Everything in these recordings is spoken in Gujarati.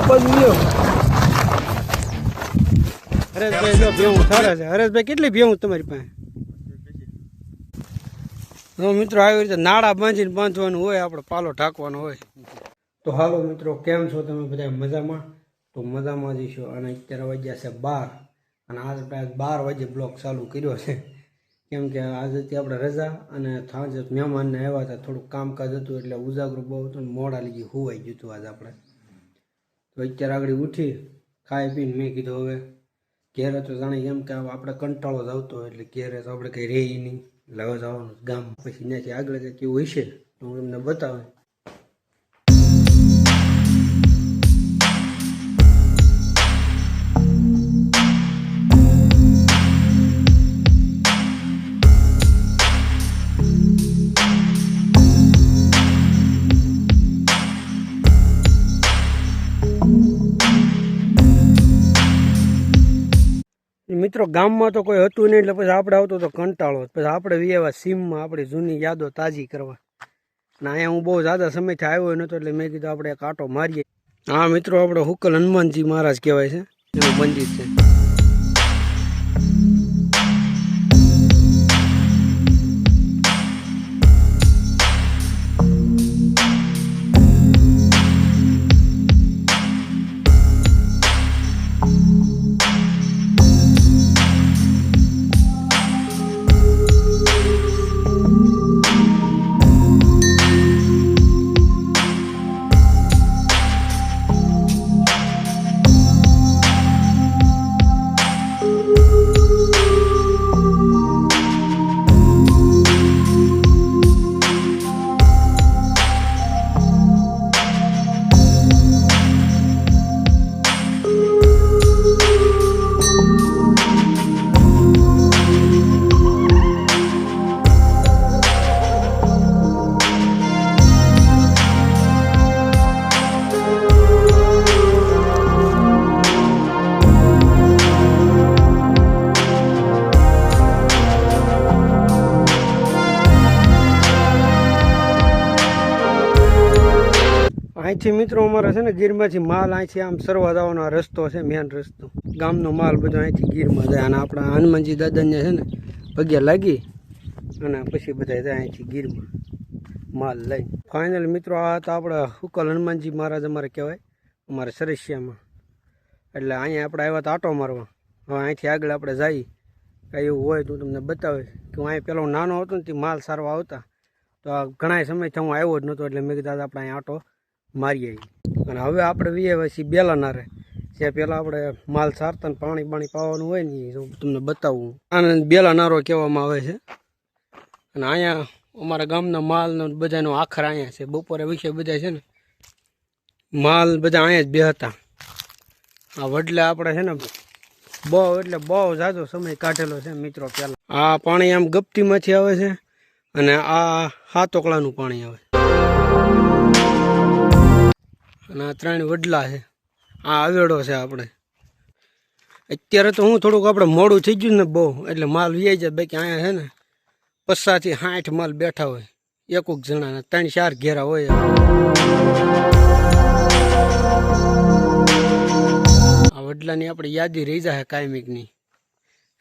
આ બાજુ લ્યો હરેશભાઈ જો ભેવું સારા છે. હરેશભાઈ કેટલી ભેવું તમારી પાસે? જો મિત્રો આવી રીતે નાળા બાંધીને બાંધવાનું હોય આપણે પાલો ઢાંકવાનો હોય. તો હાલો મિત્રો કેમ છો તમે બધા મજામાં? તો મજામાં જઈશું અને અત્યારે વાગ્યા છે બાર. અને આજે બાર વાગે બ્લોક ચાલુ કર્યો છે. કેમ કે આજેથી આપણે રજા અને સાંજે મહેમાનને આવ્યા હતા. થોડુંક કામકાજ હતું એટલે ઉજાગરું બહુ હતું મોડા લીધી હોવાઈ ગયું હતું આજે આપણે. તો અત્યારે આગળ ઉઠી ખાઈ પીને મેં કીધું હવે ઘેરે તો જાણે એમ કે આપણે કંટાળો જ આવતો હોય એટલે ઘેરે તો આપણે કંઈ રહી નહીં. એટલે હવે જવાનું ગામ. પછી ત્યાંથી આગળ કંઈક કેવું હશે તો હું એમને બતાવે મિત્રો, ગામમાં તો કોઈ હતું નહીં, એટલે પછી આપણે આવતો તો કંટાળો પછી આપણે વિયેવા સીમમાં આપણી જૂની યાદો તાજી કરવા. ના અહીંયા હું બહુ જ્યાદા સમયથી આવ્યો નહોતો એટલે મેં કીધું આપણે એક આટો મારીએ. હા, મિત્રો, આપણે હુકલ હનુમાનજી મહારાજ કહેવાય છે. એનું મંદિર છે. અહીંથી મિત્રો અમારે છે ને ગીરમાંથી માલ અહીંથી આમ સરવા જવાનો રસ્તો છે મેન રસ્તો. ગામનો માલ બધો અહીંથી ગીરમાં જાય અને આપણા હનુમાનજી દાદાને છે ને પગ્યા લાગી અને પછી બધા જાય અહીંથી ગીરમાં માલ લઈ. ફાઇનલ મિત્રો આ તો આપણા હુકલ હનુમાનજી મહારાજ અમારે કહેવાય, અમારે સરસિયામાં. એટલે અહીંયા આપણે આવ્યા તો આટો મારવા. હવે અહીંથી આગળ આપણે જઈએ કાંઈ એવું હોય તો તમને બતાવે કે હું અહીં પેલો નાનો હતો ને તે માલ સારવા આવતા. તો ઘણા સમયથી હું આવ્યો જ નહોતો એટલે મેં કીધા આપણે અહીં આટો મારી આવી અને હવે આપણે વીએ પછી બેલાનારે જે પહેલાં આપણે માલ સારતા પાણી પાણી પાવાનું હોય ને એ તમને બતાવું. આને બેલાનારો કહેવામાં આવે છે. અને અહીંયા અમારા ગામના માલનો બધાનો આખર અહીંયા છે. બપોરે વિશે બધા છે ને, માલ બધા અહીંયા જ બે હતા આ વડલે આપણે છે ને, બહુ એટલે બહુ ઝાઝો સમય કાઢેલો છે મિત્રો પહેલાં આ પાણી આમ ગપટીમાંથી આવે છે અને આ હાતોકલાનું પાણી આવે અને આ ત્રણ વડલા છે. આ આવેડો છે આપણે. અત્યારે તો હું થોડુંક આપણે મોડું થઈ ગયું ને બહુ, એટલે માલ વીઆઈ જાય. બાકી અહીંયા છે ને પચાસથી સાઠ માલ બેઠા હોય. એકુક જણાના ત્રણ ચાર ઘેરા હોય. આ વડલાની આપણે યાદી રહી જાય કાયમિકની.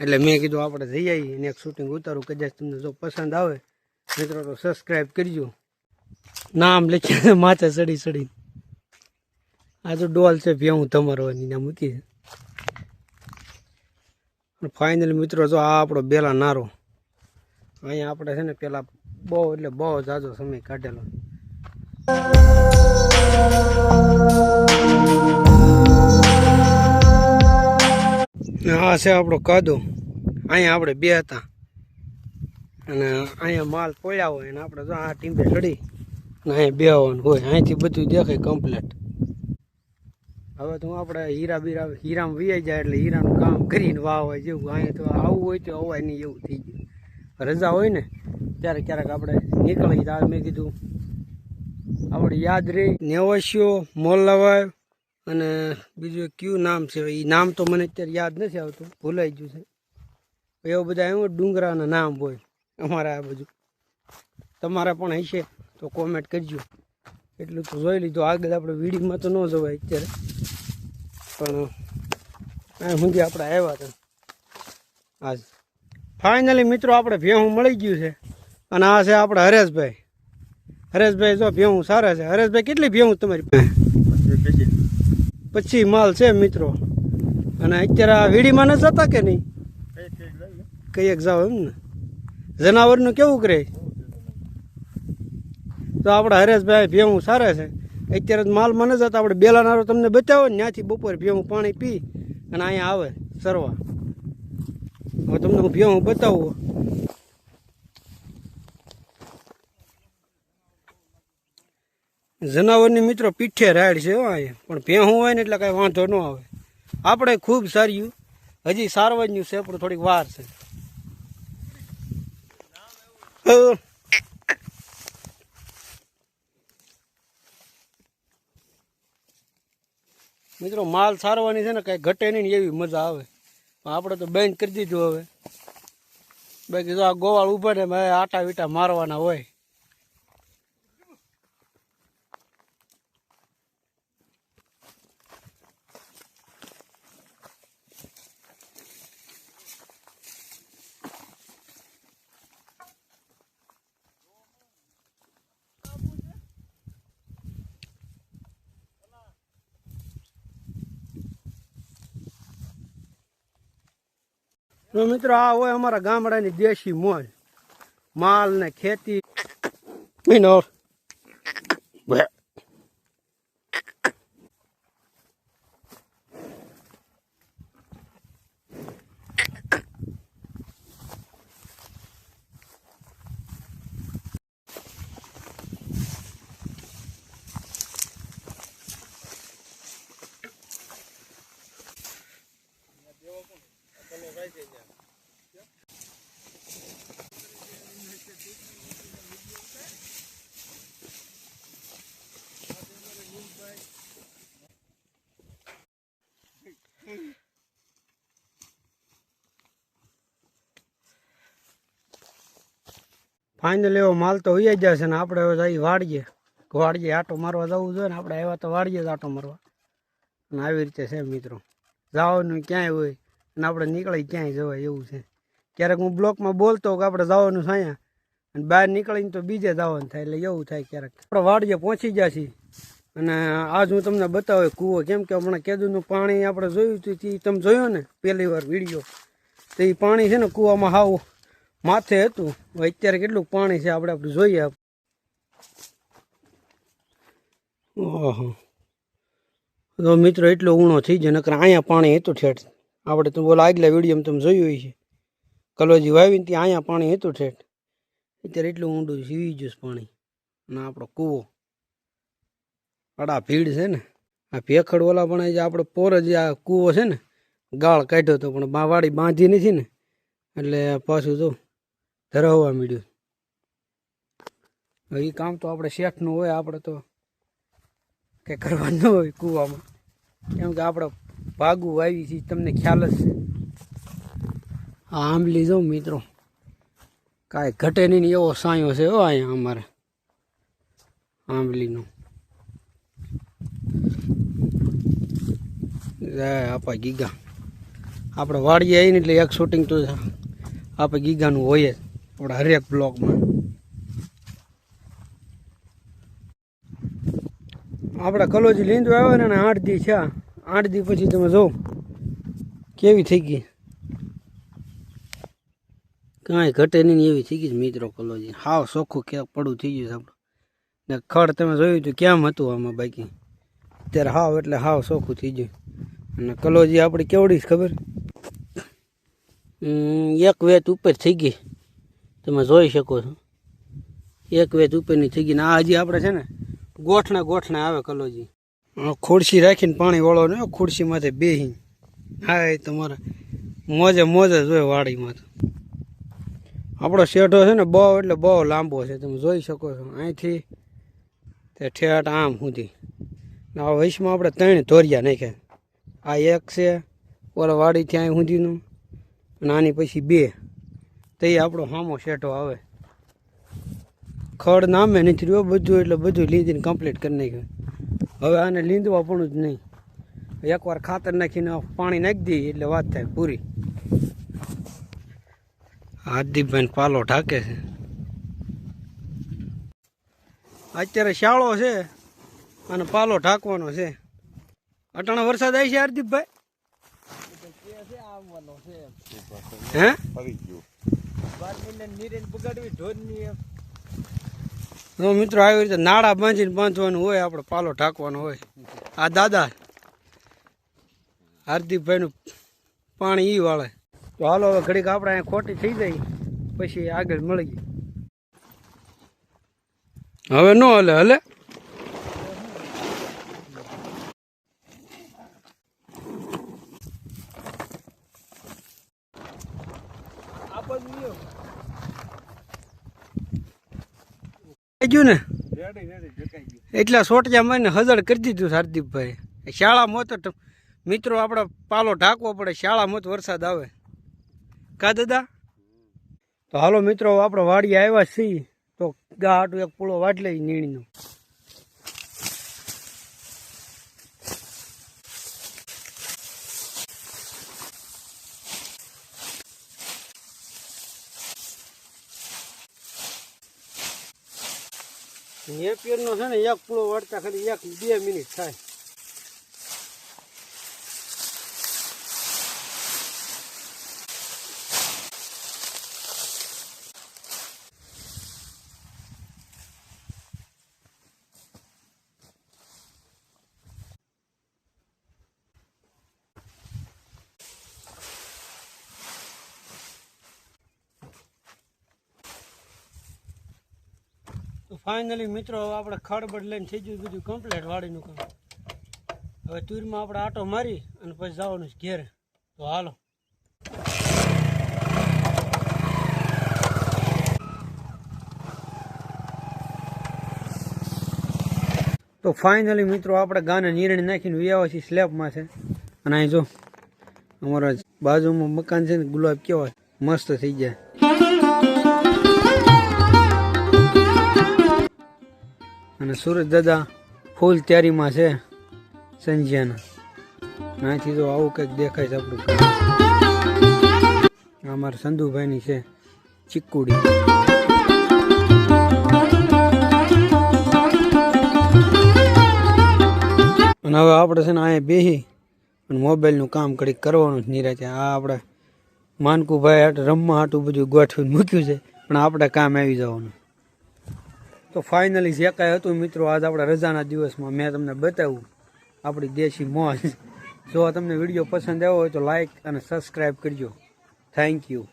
એટલે મેં કીધું આપણે જઈ આવીએ અને એક શૂટિંગ ઉતારું. કદાચ તમને જો પસંદ આવે, મિત્રો, તો સબસ્ક્રાઈબ કરજો. નામ લખી માથે ચડી ચડી આ તો ડોલ છે ભેહું તમારો ના મૂકી છે. ફાઇનલ મિત્રો જો આ આપણો બેલા નારો. અહીંયા આપણે છે ને પેલા બહુ એટલે બહુ જાજો સમય કાઢેલો. આ છે આપણો કાદો. અહીંયા આપણે બે હતા. અને અહીંયા માલ પોયા હોય અને આપણે જો આ ટીમ્બે ચડી. અને અહીંયા બે હોય. અહીંથી બધું દેખાય કમ્પ્લેટ હવે તો આપણે હીરા બીરા હીરામાં વીઆઈ જાય એટલે હીરાનું કામ કરીને હોય જેવું. અહીંયા તો આવું હોય તો અવાય નહીં એવું થઈ ગયું. રજા હોય ને, ત્યારે ક્યારેક આપણે નીકળી ત્યારે મેં કીધું આપણે યાદ રહી. નેવસ્યો મોલ્લાવાય અને બીજું કયું નામ છે એ નામ તો મને અત્યારે યાદ નથી આવતું, ભૂલાઈ ગયું છે. એવા બધા એમ ડુંગરાના નામ હોય અમારા આ બધું તમારા પણ હશે તો કોમેન્ટ કરજો. એટલું તો જોઈ લીધું. આગળ આપણે વિડીયોમાં તો ન જવાય અત્યારે. પણ સુધી આપણે આવ્યા હતા. આજ. ફાઇનલી મિત્રો આપણે ભેહું મળી ગયું છે. અને આ છે આપણે હરેશભાઈ. હરેશભાઈ જો ભેહું સારા છે. હરેશભાઈ, કેટલી ભેહું તમારી પાસે? પછી માલ છે મિત્રો. અને અત્યારે આ વીડીમાં ન જતા કે નહીં? કઈ એક જાવ એમ ને. જનાવરનું કેવું કરે તો આપણા હરેશભાઈ ભેહું સારા છે. અત્યારે માલ મને જ હતા. આપણે બેલાનારો તમને બતાવો ને, ત્યાંથી બપોરે ભેવું પાણી પી અને અહીંયા આવે સરવા. હવે તમને હું ભેવું બતાવું. જનાવરની મિત્રો પીઠે રાડ છે અહીંયા. પણ ભેહું હોય ને એટલે કાંઈ વાંધો ન આવે. આપણે ખૂબ સાર્યું. હજી સારવાનું છે, પણ થોડીક વાર છે. મિત્રો, માલ સારવાની છે ને કાંઈ ઘટે નહીં એવી મજા આવે. પણ આપણે તો બેન કરી દીધું હવે. બાકી જો આ ગોવાળ ઊભા ને આટા વીટા મારવાના હોય. તો મિત્રો આ હોય અમારા ગામડાની દેશી મોજ. માલ ને ખેતી. મહિનો ફાઇનલ એવો માલ તો હોઈ જશે ને આપણે હવે જઈ વાળીએ વાળીએ આટો મારવા જવું જોઈએ ને આપણે આવ્યા તો વાડીએ જ આટો મારવા. અને આવી રીતે છે મિત્રો. જવાનું ક્યાંય હોય અને આપણે નીકળી ક્યાંય જવાય એવું છે. ક્યારેક હું બ્લોકમાં બોલતો કે આપણે જવાનું છે અહીંયા. અને બહાર નીકળીને તો બીજે જવાનું થાય, એટલે એવું થાય ક્યારેક. આપણે વાડીએ પહોંચી ગયા છીએ. અને આજ હું તમને બતાવું, કૂવો કેમ કે હમણાં કેદુનું પાણી આપણે જોયું હતું તે તમે જોયો ને, પહેલી વાર વીડિયો. તો એ પાણી છે ને કૂવામાં હાવ માથે હતું. અત્યારે કેટલું પાણી છે આપણે આપણે જોઈએ ઓહો. તો મિત્રો એટલો ઊણો થઈ જાય નકર અહીંયા પાણી હતું ઠેઠ. આપણે તો બોલા આગલા વિડીયોમાં તમે જોયું હોય છે કલોજી વાવીને ત્યાં અહીંયા પાણી હતું ઠેઠ. અત્યારે એટલું ઊંડું સીવી ગયું પાણી. અને આપણો કૂવો. અડા ભીડ છે ને. આ ભેખડ ઓલા પણ જે આપણે પોર જે આ કૂવો છે ને. ગાળ કાઢ્યો હતો, પણ વાડી બાંધી નથી ને. એટલે પાછું તો ધરાવવા મળ્યું એ કામ તો આપણે શેઠનું હોય, આપણે તો કંઈ કરવાનું ન હોય કૂવામાં. કેમ કે આપણે ભાગું વાવી છે તમને ખ્યાલ જ છે આ આંબલી જાઉં મિત્રો. કાંઈ ઘટે નહીં એવો સાયો છે હો અહીંયા અમારે આંબલીનો. જય આપા ગીગા. આપણે વાડીએ આવીને એટલે એક શૂટિંગ તો આપણે ગીગાનું હોય જ. આપણા હરેક બ્લોકમાં આપણા કલોજી લીંદવા આવે ને આઠ દી છે. આઠ દી પછી તમે જો કેવી થઈ ગઈ? કાંઈ ઘટે નહીં એવી થઈ ગઈ મિત્રો કલોજી. હાવ ચોખ્ખું ક્યાંક પડું થઈ ગયું આપણું. ને ખડ તમે જોયું હતું કેમ હતું આમાં બાકી? અત્યારે હાવ એટલે હાવ ચોખ્ખું થઈ ગયું. અને કલોજી આપણી કેવડી ખબર? એક વેત ઉપર થઈ ગઈ. તમે જોઈ શકો છો. એક વેચ ઉપરની થઈ ગઈ આ હજી આપણે છે ને ગોઠણે ગોઠણે આવે કલોજી. ખુરશી રાખીને પાણી વાળો ને ખુરશી માથે બેહી હા, એ તમારે મોજે મોજે જ હોય વાડીમાં તો આપણો શેઠો છે ને બહુ એટલે બહુ લાંબો છે, તમે જોઈ શકો છો. અહીંથી તે ઠેઠ આમ સુધી. આ વયસમાં આપણે ત્રણ ધોરિયા નાખ્યા. આ એક છે, ઓલા વાડીથી અહીં સુધીનું, અને આની પછી બે. તે આપણો હામો શેઠો આવે. ખડ નામે નથી રહ્યો બધું એટલે બધું લીંદીને કમ્પ્લીટ કરી નાખ્યું. હવે આને લીંદવા પણ જ નહીં. એકવાર ખાતર નાખીને પાણી નાખી દઈએ એટલે વાત થાય પૂરી. હાર્દિકભાઈ પાલો ઢાકે છે. અત્યારે શાળો છે અને પાલો ઢાંકવાનો છે. અટાણા વરસાદ આવી છે હાર્દિકભાઈ? હે? જો મિત્રો આવી રીતે નાળા બાંધીને બાંધવાનું હોય, આપણે પાલો ઢાંકવાનો હોય. આ દાદા, હાર્દિકભાઈનું પાણી ઈ વાળે. તો હાલો હવે ઘડીક આપણે અહીંયા ખોટી થઈ જાય, પછી આગળ મળી હવે નો હલે હલે થઈ ગયું ને એટલા સોટિયા મને હજળ કરી દીધું હાર્દિકભાઈ શાળામાં તો મિત્રો આપણે પાલો ઢાંકવો પડે, શાળામાં તો વરસાદ આવે. કા દાદા? તો હાલો મિત્રો, આપણે વાડી આવ્યા છીએ. તો ગા હાટું એક પૂળો વાટ લઈ નેપિયરનો છે ને એક પૂળો વાળતા ખાલી એક બે મિનિટ થાય. તો ફાઇનલી મિત્રો હવે આપણે ખડબડ લઈને થઈ ગયું બધું કમ્પ્લીટ વાડીનું કામ. હવે તુરમાં આપણે આટો મારી અને પછી જવાનું ઘેર. તો હાલો. તો ફાઇનલી મિત્રો, આપણે ગાને નિર્ણય નાખીને વ્યાવા છીએ સ્લેબમાં છે અને અહીં જો અમારા બાજુમાં મકાન છે ને, ગુલાબ કેવા મસ્ત થઈ જાય અને સુરજ દાદા ફૂલ તૈયારીમાં છે સંજ્યાના. અહીંથી તો આવું કંઈક દેખાય છે આપણું અમારા સંધુભાઈની છે ચીકુડી. અને હવે આપણે છે ને અહીંયા બેસી અને મોબાઈલનું કામ કડીક કરવાનું જ નિરાતે. આ આપણે માનકુભાઈ હાટ રમવા હાટું બધું ગોઠવીને મૂક્યું છે, પણ આપણે કામ આવી જવાનું. તો ફાઇનલી જે કાંઈ હતું મિત્રો, આજ આપણા રજાના દિવસમાં મેં તમને બતાવ્યું. આપણી દેશી મોજ. જો તમને વીડિયો પસંદ આવ્યો હોય તો લાઈક અને સબસ્ક્રાઈબ કરજો. Thank you